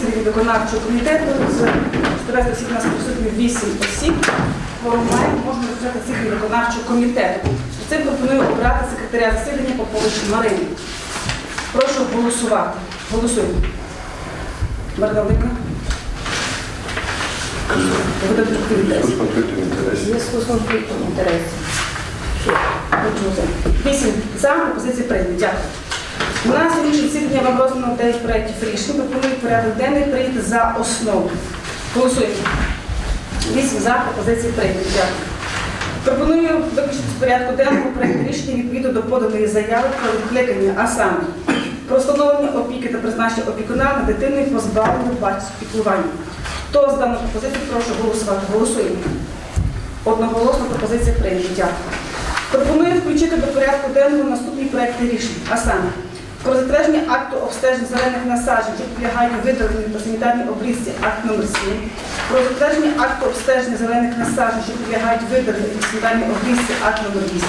засіданні виконавчого комітету з 14 осіб нас присутні 8 осіб. Форум маємо, можна розпочати засідання виконавчого комітету. З цим пропоную обрати секретаря засідання Попович Марину. Прошу голосувати. Голосуємо. Тут конфлікту інтересів. зв'язку з конфліктом інтересів. Вісім за пропозиції прийняті. Дякую. У нас сьогоднішнє засідання вам роздано 9 проєктів рішень. Пропоную порядок денний прийняти за основу. Голосуємо. Вісім за пропозиції прийняті. Дякую. Пропоную виключити з порядку денного проєкт рішення відповідно до поданої заяви про відкликання, а саме про встановлення опіки та призначення опікуна на дитиною позбавленою батьківського піклування. Хто з даною пропозицією, прошу голосувати. Голосуємо. Одноголосно пропозиція прийнята. Дякую. Пропоную включити до порядку денного наступні проекти рішень, а саме про затвердження акту обстежень зелених насаджень, які підлягають видаленню та санітарній обрізці, акт номер 7, про затвердження акту обстеження зелених насаджень, що підлягають видаленню та санітарній обрізці, акт номер 8,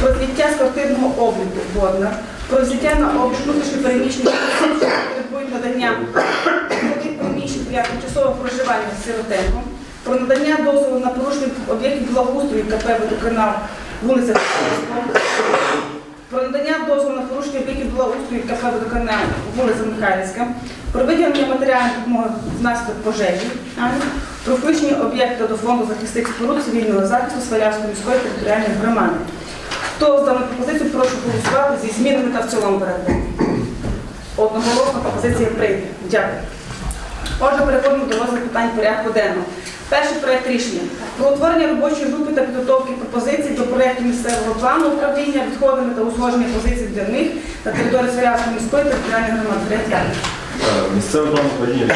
про зняття з квартирного обліку водна, про взяття на облік внутрішньопереміщених осіб, що потребують надання житлових приміщень для тимчасового проживання сиротенко, про надання дозволу на порушення об'єктів благоустрою КП «Водоканал» вулиця Хмельницького, про надання дозволу на порушення об'єктів благоустрою КП «Водоканал» вулиця Михайлівська, про виділення матеріальної допомоги внаслідок пожежі, про включення об'єкта до фонду захисних споруд цивільного захисту Свалявської міської територіальної громади. Хто з даною пропозицією прошу голосувати зі змінами та в цілому порядку? Одноголосно пропозиція прийде. Дякую. Отже, переходимо до розгляду питань порядку денного. Перший проект рішення про утворення робочої групи та підготовки пропозицій до проекту місцевого плану управління відходами та узгодження позицій для них на території Сварявської міської територіальної громади. Е, Місцевий план управління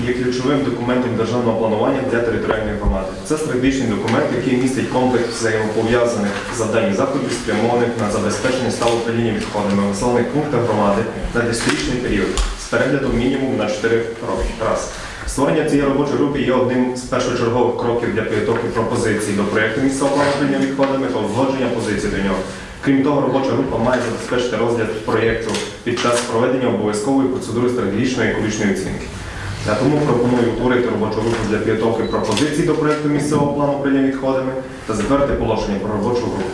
є ключовим документом державного планування для територіальної громади. Це стратегічний документ, який містить комплекс взаємопов'язаних завдань і заходів, спрямованих на забезпечення ставу управління відходами населених пунктах громади на 10-річний період з переглядом мінімум на 4 роки. Раз. Створення цієї робочої групи є одним з першочергових кроків для підготовки пропозицій до проєкту місцевого управління відходами та узгодження позицій до нього. Крім того, робоча група має забезпечити розгляд проєкту під час проведення обов'язкової процедури стратегічної екологічної оцінки. Я тому пропоную утворити робочу групу для підготовки пропозицій до проєкту місцевого плану управління відходами та затвердити положення про робочу групу.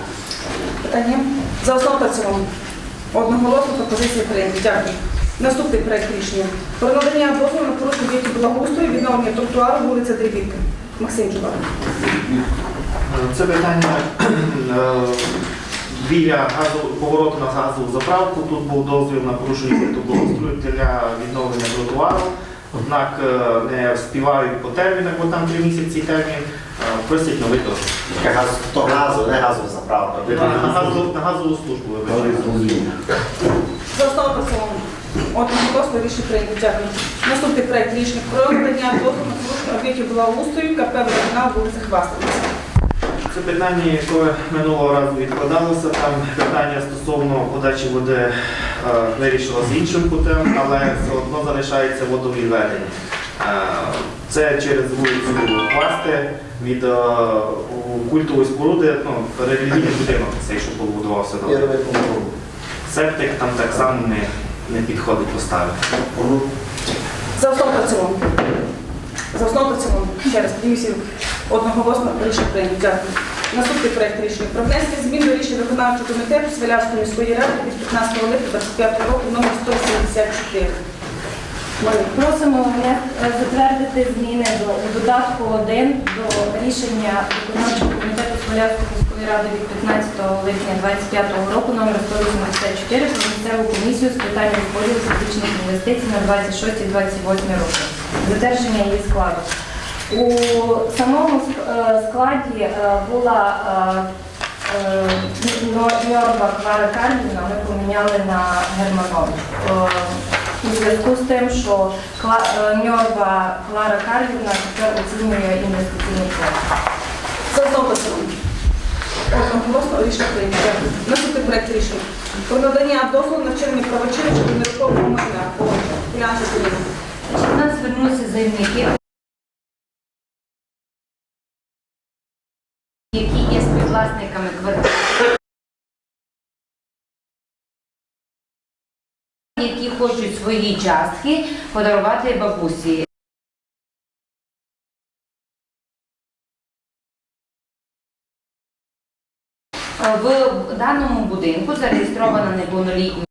Питання? За основу та цілому. Одноголосно пропозиція прийнята. Дякую. Наступний проект рішення. Про надання дозволу на порушення об'єктів благоустрою, відновлення тротуару, вулиця Дрібівка. Максим Чубак. Це питання е, біля газу, повороту на газову заправку. Тут був дозвіл на порушення благоустрою для відновлення тротуару. Однак е, не співають по термінах, бо там три місяці термін. Е, Просять новий дозвіл. Газ, то газу, не газова заправка. На, на, газову, на газову службу вибачте. За основу та в цілому. Рішення прийнято. Дякую. Наступний проект рішення про надання дозволу на об'єктів благоустрою, КП «Водоканал», вулиця Хвастовиця. Це питання, яке минулого разу відкладалося. Там питання стосовно подачі води е, вирішило з іншим путем, але все одно залишається водовідведення. Е, Це через вулицю Хвасти від е, культової споруди, ну, релігійний будинок цей, що побудувався. Септик там так само не, не підходить поставити. За основу та цілому. За основу та цілому. Ще раз, підніміться одноголосно рішення прийнято. Дякую. Наступний проект рішення про внесення змін до рішення виконавчого комітету Свалявської міської ради від 15 липня 25 року номер 174. Марина. Просимо е, затвердити зміни до у додатку 1 до рішення виконавчого комітету Смолявської міської ради від 15 липня 2025 року номер 184 про місцеву комісію з питань розподілу стратегічних інвестицій на 26-28 роки. Затвердження її складу. У самому е, складі е, була е, Ньорба Клара Кардіна, ми поміняли на Германович. Е, У зв'язку з тим, що Ньорба Клара Кардіна тепер оцінює інвестиційний фонд. В цілому. Одноголосно рішення прийнято. Дякую. Наступний проект рішення про надання дозволу на вчинення правочину щодо нерухомого майна. Сергіївна. До нас звернулися заявники, які є співвласниками квартир, які хочуть свої частки подарувати бабусі. В даному будинку зареєстрована неповнолітня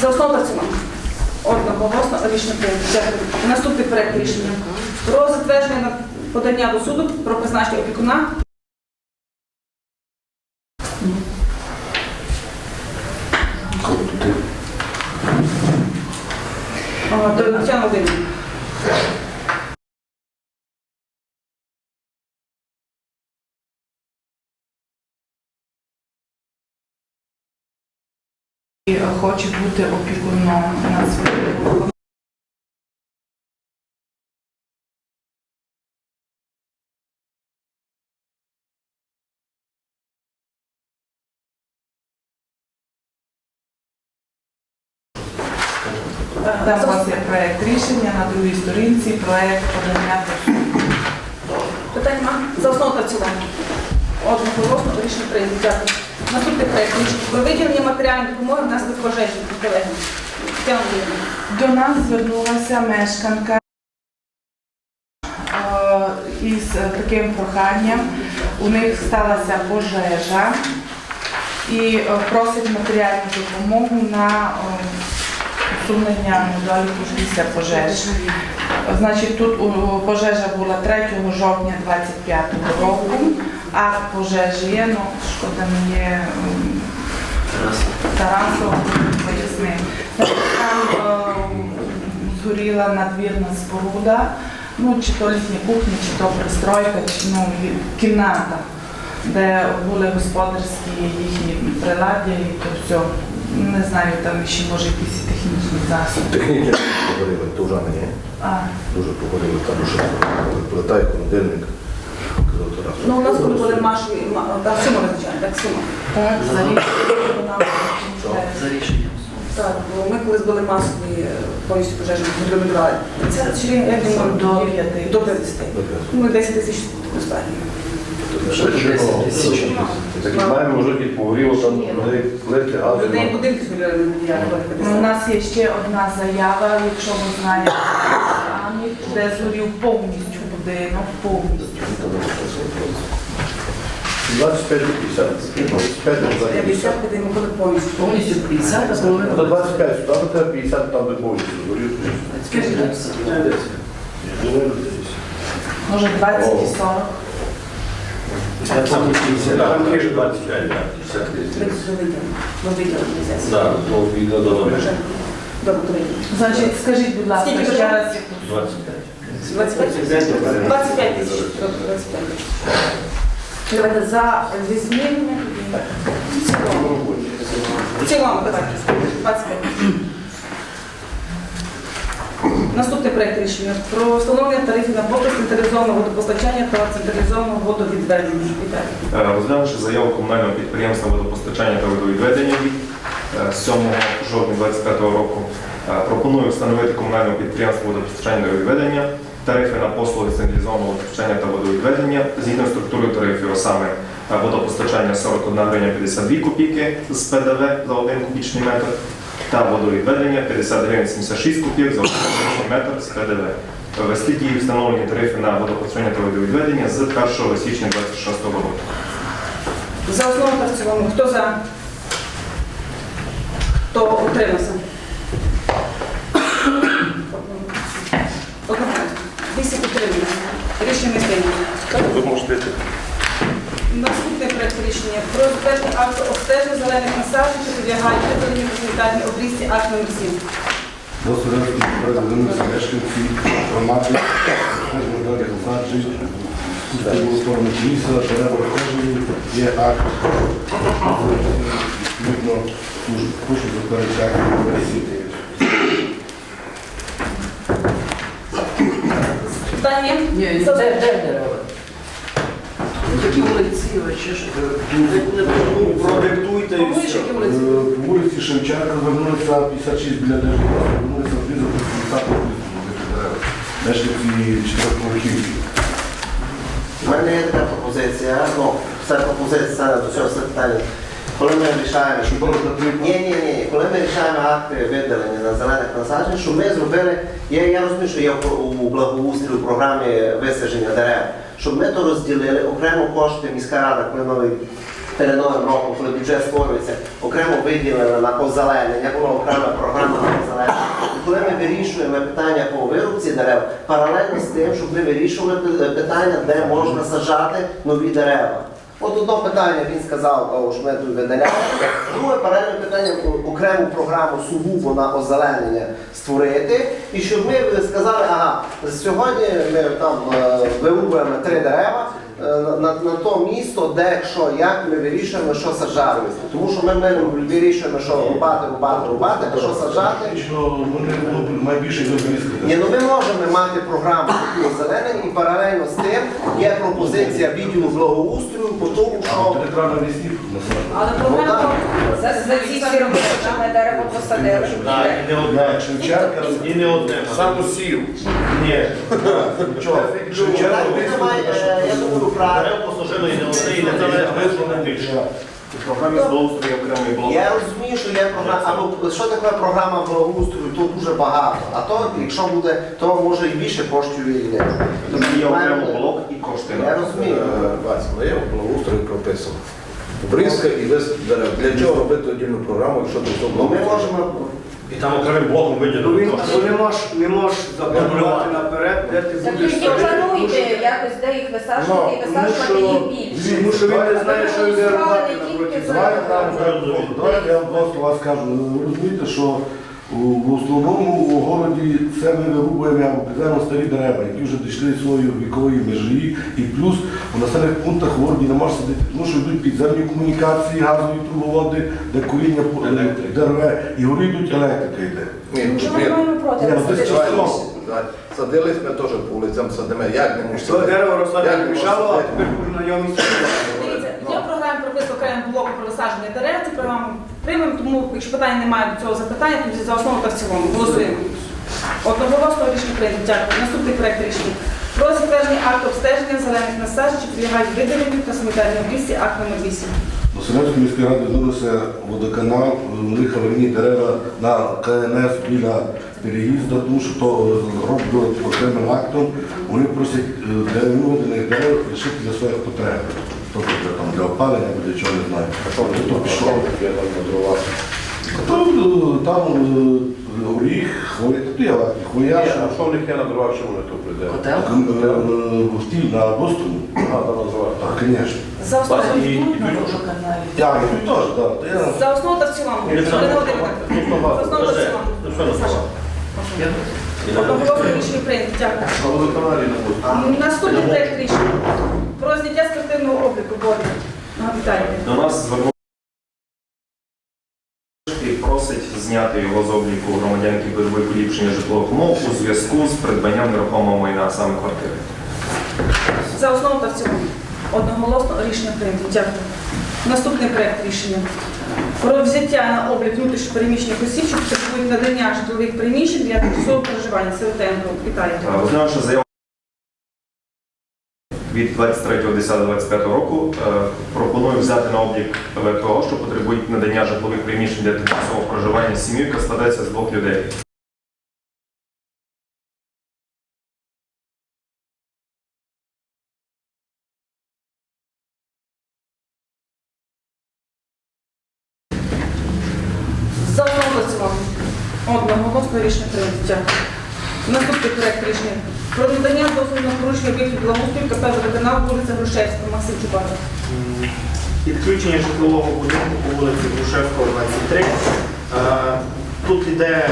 За основу та цілому. Одноголосно. Наступний проект рішення. Про затвердження подання до суду про призначення опікуна. А, До Тетяни Володимирівни. і хоче бути опікуном на своєму Там у вас є проект рішення на другій сторінці, проект подання до суду. Питань нема? За основу цілому. Одноголосно рішення прийнято. Дякую. Наступний проект. Про виділення матеріальної допомоги внаслідок пожежі. Колеги. До нас звернулася мешканка е, із таким проханням. У них сталася пожежа і е, просить матеріальну допомогу на е, усунення недоліків після пожежі. Значить, тут пожежа була 3 жовтня 25 року. Акт пожежі є, ну шкода не є Тарасов пояснив. Там е, згоріла надвірна споруда, ну чи то літня кухня, чи то пристройка, чи ну, кімната, де були господарські їхні приладдя і то все. Не знаю, там ще може якісь технічні засоби. Технічно погоріли, то вже мені А, дуже погоріли, там що плита і холодильник. Казав Ну, у нас коли були маші, та сума визначає, так сума. так, за рішенням вона Так, бо ми колись були масові повністю пожежі відремонтували. Це чи я думаю, До п'яти. До 50. Ну, 10 тисяч достатньо. Так маємо вже погоріло, там плити, газу. Людей будинки згоріли на Ну, У нас є ще одна заява, якщо ви знаєте, де згорів повністю будинок, повністю. 25 до 50. 25 до 50. 50 людей ми були повністю. Повністю 50, а половина. До 25 сюди, до тебе 50, там де повністю згорів. Скажіть, Може 20 і 40. Там більше 25, Ми виділили. Ми виділили місяць. Так, то відео до Добре, добре. Значить, скажіть, будь ласка, Скільки ще раз яку суму? 25? 25 тисяч. 25 тисяч. Давайте за зі. В цілому. В цілому, давайте. 25 тисяч. Наступний проект рішення про встановлення тарифів на послуг централізованого водопостачання та централізованого водовідведення. Вітаю. Е, Розглянувши заяву комунального підприємства водопостачання та водовідведення від е, 7 жовтня 2025 року, е, пропоную встановити комунальному підприємству водопостачання та водовідведення тарифи на послуги централізованого водопостачання та водовідведення згідно структури тарифів, а саме водопостачання 41 гривня 52 копійки з ПДВ за 1 кубічний метр та водовідведення 50 гривень 76 копійок за 1 кубічний метр з ПДВ. Ввести дії встановлені тарифи на водопостачання та водовідведення з 1 січня 2026 року. За основу та в цілому. Хто за? Хто утримався? Одноголосно. Вісім утрималися. Рішення не прийнято. Ви можете Наступний проект рішення про затвердження акту обстеження зелених насаджень, що підлягають видаленню по обрізці акт номер 7. До Сурецької звернулися мешканці громади, далі насаджень, сторону ліса, дерева входжені, є акт. Прошу заперечати версії. Питання? Ні, За- де, де дерева? Які вулиці, ви ще ж не продиктуйте Помиш, які вулиці? Е, По вулиці Шевченка звернулися 56 біля держави, звернулися обрізати 50 обрізку. мешканці чотирьохповерхівки. У мене є така пропозиція, ну, це пропозиція до цього все питання. Коли ми рішаємо, було Ні, ні, ні. Коли ми рішаємо акти видалення на зелених насаджень, щоб ми зробили, я, я розумію, що є у благоустрій у програмі висадження дерев, щоб ми то розділили, окремо кошти міська рада, коли новий перед новим роком, коли бюджет створюється, окремо виділили на озеленення, була окрема програма на озеленення. І коли ми вирішуємо питання по вирубці дерев, паралельно з тим, щоб ми вирішували питання, де можна саджати нові дерева. От одно питання він сказав, що ми тут видаляємо. Друге паралельне питання окрему програму сугубо на озеленення створити. І щоб ми сказали, ага, сьогодні ми там е, вирубуємо три дерева. Е, На, на, на то місто, де що, як ми вирішуємо, що саджати. Тому що ми, ми вирішуємо, що рубати, рубати, рубати, а що саджати. Фактично, вони ну, найбільше Ні, ну ми можемо мати програму таку озеленення і паралельно з тим є пропозиція відділу благоустрою по тому, що. Але програма За, за ці всі роки, що ми дерево посадили. і не одне. Шевченка, І не одне. Сам усів. Ні. чого? Шевченка, е, я думаю, правильно. посажено і не одне, і не залежно більше. У програмі благоустрою окремий блок. Я розумію, що є програма, або що таке програма благоустрою, то дуже багато. А то, якщо буде, то може і більше коштів і не. Тоді є окремий блок і кошти Я розумію. Вася, є в благоустрої прописано. Обрізка і вис дерев. Для чого робити отдільну програму, якщо до того Ну, ми можемо І там окремим блоком Ну, виділено. він, ну, не можеш не можеш запланувати наперед, де ти Так будеш тоді плануйте якось, де їх висаджувати і Ну, висаджувати їх більше. Тому що він не знає, що йде робити напроти Давайте зеленого. давайте я вам просто вас кажу, Ви розумієте, що у- в основному у городі це ми вирубуємо або старі дерева, які вже дійшли своєї вікової межі. І плюс у населених пунктах в городі не може сидіти, тому що йдуть підземні комунікації, газові трубоводи, де куріння по- дереве, і горі йдуть електрика йде. Ні, ну, Що ми маємо проти? Ні, ну, Це ти ж- Садились ми теж по вулицям садимо. Як не можеш То дерево росло Як мішало, а садити? тепер знайомість. Дивіться, є в програмі прописано окремий блок про висадження дерев, цю програму приймемо, тому якщо питань немає до цього запитання, тоді за основу та в цілому. Голосуємо. Одноголосно рішення прийнято. Дякую. Наступний проект рішення. Про затвердження акту обстеження зелених насаджень, підлягають видаленню та санітарній обрізці, акт номер 8. До міської ради звернувся водоканал, у них дерева на КНС біля переїзду, тому що то роблять окремим актом. Вони просять е, для виведених дерев лишити для своїх потреб. Тобто для, там, для опалення для чого не знаю. То. То, е, Там е, горіх, хвоя, тут хвоя, А що в них є на дровах, що вони тут прийде? в стіль на Бостоні. А, там на дровах. Так, звісно. За основу, Я і тут теж, так. за основу та в цілому. За основу та в цілому. Саша. Одноголосно рішення прийнято. Дякую. Наступний проект рішення про зняття спортивного обліку води. До нас звернувся і просить зняти його з обліку громадян, які поліпшення житлових умов у зв'язку з придбанням нерухомого майна, саме квартири. За основу та в цілому. Одноголосно рішення прийнято. Дякую. Наступний проект рішення. Про взяття на облік внутрішньопереміщених осіб, що потребують надання житлових приміщень для тимчасового проживання. Вітаю. Е, Розглянувши заяву від 23.10.25 року, е, пропоную взяти на облік ВПО, що потребують надання житлових приміщень для тимчасового проживання сім'ї, яка складається з двох людей. За. Одноголосно рішення прийнято. Наступний проект рішення. Про надання дозволу на порушення об'єктів благоустрою КП «Водоканал» вулиця Грушевська, Максим Чубатов. Підключення житлового будинку по вулиці Грушевського, 23. Е, Тут йде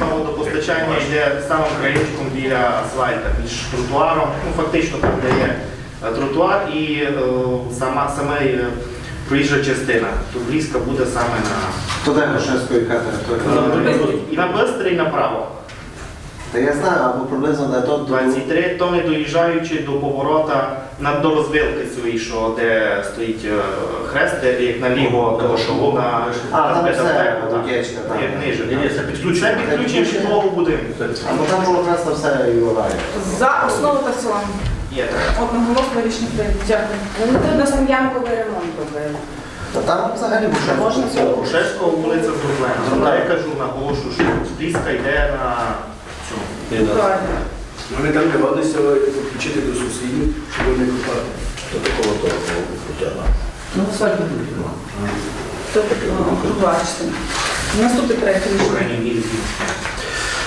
е, водопостачання, йде самим краєчком біля асфальта, між тротуаром, ну фактично там, де є е, тротуар і е, сама, саме е, проїжджа частина. Тут близько буде саме на туди Грушевської яка територія. і на Бистрий, і направо. Та я знаю, або приблизно де то 23 тонни доїжджаючи до поворота на до розвилки цієї, що де стоїть е, хрест, де як наліво того шоу на А, там все, так. Ниже. Ні, ні, це підключення. Це підключення житлового будинку. А ну там було якраз на все і аварія. За основу та в цілому. Є так. Одноголосно рішення прийнято. Дякую. Вони тут на Сам'янковий ремонт робили. Та там взагалі вже Можна Грушевського вулиця зроблена. Я кажу, наголошую, що стріска йде на. Вони там дивилися включити до сусідів, щоб вони купати. То такого того потягнути. Ну, свадьбу. Тобто, бачите. Наступний проект рішення.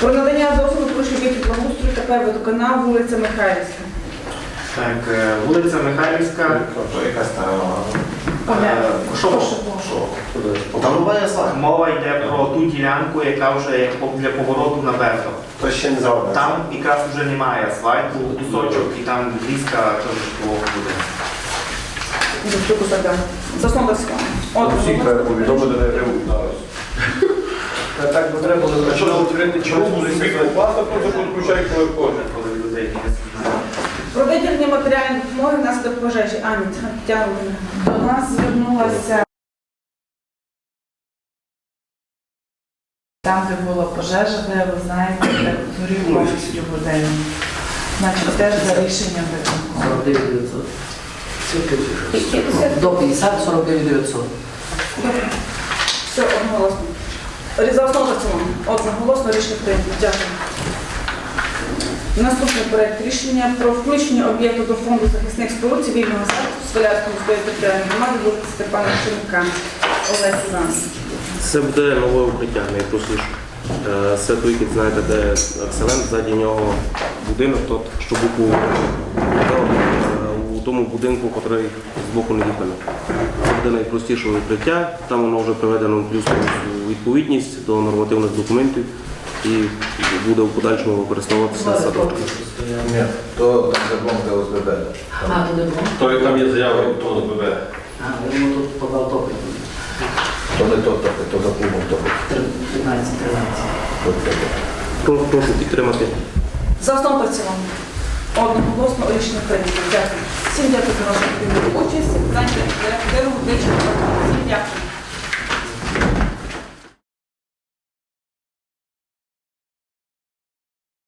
Про надання дозволу порушення об'єктів благоустрою та водоканал вулиця Михайлівська. Так, е, вулиця Михайлівська. Там. Оля, Е. Мова йде про ту ділянку, яка вже для повороту на Бердо. Не зроблено. Там якраз вже немає асфальту, кусочок, і там близько теж житлового буде. Дуже кусака. За основу та в цілому. Повідомити не ремонт. Так би треба було почали відкрити чому паспорт, просто підключай коли. Коли людей не. Про виділення матеріальної допомоги внаслідок пожежі. Ані, Володимирівна. До нас звернулася там, де була пожежа, де ви знаєте, де згорів повністю будинок. Значить, теж за рішенням виконкому. 49 900. До 50 49 900. Все, одноголосно. За основу та в цілому. Одноголосно рішення прийнято. Дякую. Наступний проект рішення про включення об'єкту до фонду захисних споруд цивільного захисту Свалявської міської територіальної громади вулиці Степана Шевченка. Олег Іванович. Це буде нове укриття, найпростіше. Це той, як знаєте, де акселент, ззаді нього будинок, тот, що боку е, у тому будинку, який з боку не їхали. Це буде найпростіше укриття, там воно вже приведено плюс відповідність до нормативних документів і буде в подальшому використовуватися садочком. Ні, то там закон ОСББ. А, то не було? То там є заява від ОСББ. А, я йому тут подав топи. То не то, то, то за клубом, то 15, 13. то, то, то. Прошу, прошу підтримати. За основу працювання. Одноголосно рішення прийнято. Дякую. Всім дякую за вашу активну участь. Порядку денного вичерпано. Всім дякую.